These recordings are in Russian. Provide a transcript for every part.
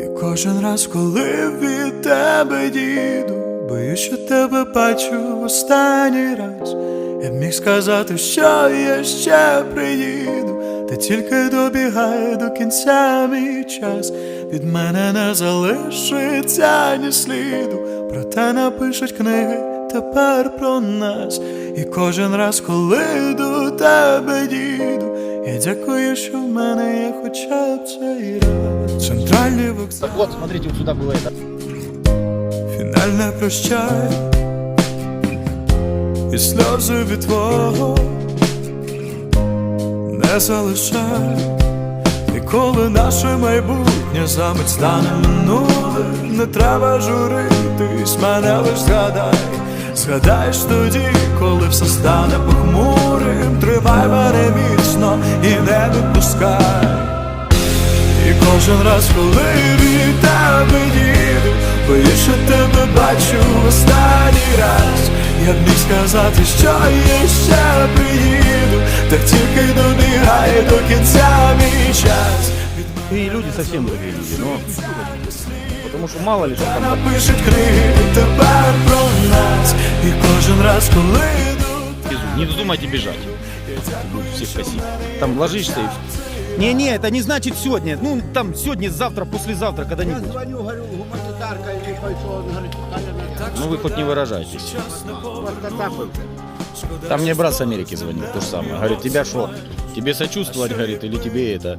І кожен раз, коли від тебе діду, боюсь, що тебе бачу останній раз. Я б міг сказати, що я ще приїду, та тільки добігає до кінця мій час. Від мене не залишиться ні сліду, проте напишуть книги тепер про нас. І кожен раз, коли до тебе діду, дякую, що в мене є хоча б цей раз. Центральний вокзал. Вот, смотрите, вот сюда было это. Фінальне прощай і сльози від твого не залишай, і коли наше майбутнє замить стане минулим, не треба журитись, мене лиш згадай, згадаєш тоді, коли все стане похмурим, тримай мене міцно і не відпускай. І кожен раз, коли від тебе їду, боюсь, що тебе бачу в останній раз. Я б міг сказати, що я ще приїду, так тільки добігає до кінця мій час. Від И люди совсем другие люди, но... Потому что мало ли что мене там... напишуть книги тепер про нас. І кожен раз, коли йду, Не вздумайте бежать. Будут всех косить. Там ложишься и... Не-не, это не значит сегодня. Ну, там сегодня, завтра, послезавтра, когда-нибудь. Звоню, говорю, гуманитарка или пойшов, он говорит, Таня, Ну, вы хоть не выражайтесь. Там мне брат с Америки звонил, то же самое. Говорит, тебя что, тебе сочувствовать, говорит, или тебе это?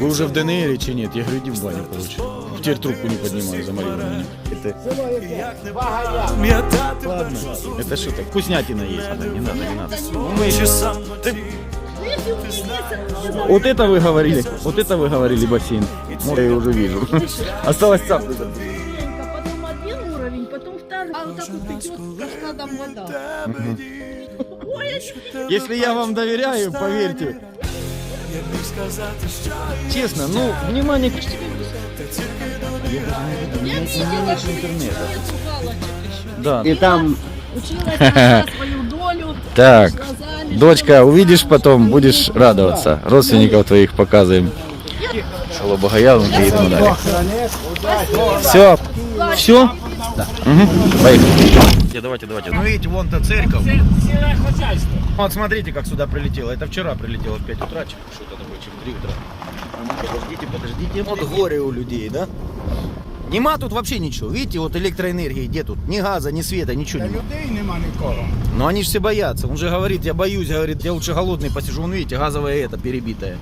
Вы уже в ДНР или нет? Я говорю, иди в баню, короче. Теперь трубку не поднимаю, заморил меня. Это, ладно, это что-то, вкуснятина есть. Не надо, не надо. Ну, мы еще... сам Вот это вы говорили, вот это вы говорили бассейн. Вот я уже вижу. Осталось цапнуть. Потом один уровень, потом второй. А вот так вот идет каскадом вода. Если я вам доверяю, поверьте. Честно, ну, внимание к Я видела, что нету галочек еще. Да. И там Училась на свою долю. Так, дочка, увидишь потом, будешь радоваться. Родственников твоих показываем. Село Богоявленки, едем далее. Все, все? Да. Угу. Поехали. Давайте, давайте. Ну видите, вон та церковь. Вот смотрите, как сюда прилетело. Это вчера прилетело в 5 утра, чи- что-то такое, чем в 3 утра. Ну, Подождите, подождите. Вот горе у людей, да? Нема тут вообще ничего. Видите, вот электроэнергии где тут? Ни газа, ни света, ничего нема. людей нема нікого. Но они же все боятся. Он же говорит, я боюсь, говорит, я лучше голодный посижу. Вон видите, газовая это перебитая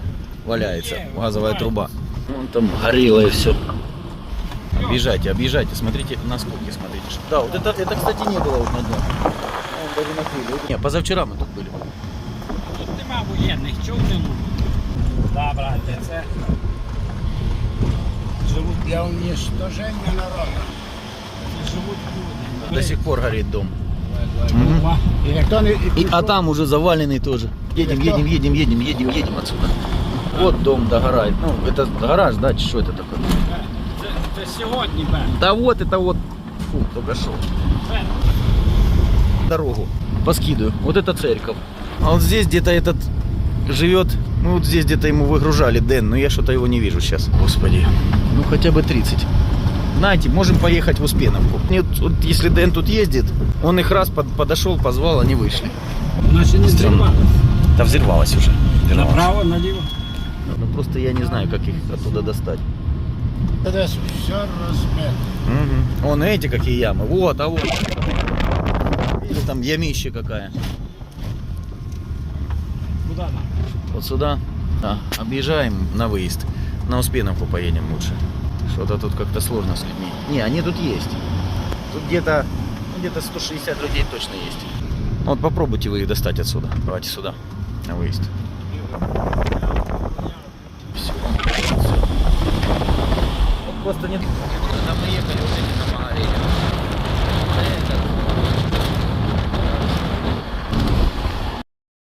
валяется, газовая труба. Вон там горело и все. Объезжайте, объезжайте, смотрите на сколько, смотрите. что- Да, вот это, это, кстати, не было вот на дне. Вон даже накрыли. Не, позавчера мы тут были. Тут нема воєнних, чого не можуть? Да, брате, це живуть, Для уничтоження народу. живуть люди. До сих пор горит дом. Опа. І ніхто не... И, а там уже заваленный тоже. Едем, едем, едем, едем, едем, едем отсюда. Вот дом догорает. Ну, это гараж, да, что это такое? Це, це сьогодні, певно. Да вот это вот, фу, только шел. Це Дорогу поскидываю. Вот это церковь. А вот здесь где-то этот живет. Ну вот здесь где-то ему выгружали Дэн, но я что-то его не вижу сейчас. Господи. Ну хотя бы 30. Знаете, можем поехать в Успеновку. Нет, вот если Дэн тут ездит, он их раз под- подошел, позвал, они вышли. наче не Стрёмно. зірвати. Да взорвалась уже. Взорвалась. Направо, наліво. Ну просто я не знаю, как их оттуда достать. Десь все розбито. Мгм. Вон, эти какие ямы. Вот, а вот. Или там ямище какая. Куди нам? Вот сюда. А, объезжаем на выезд. На Успеновку поедем лучше. Что-то тут как-то сложно с людьми. Не, они тут есть. Тут где-то ну, где-то 160 людей точно есть. Вот попробуйте вы их достать отсюда. Давайте сюда, на выезд. Просто не... Мы ехали, уже не на Магарея.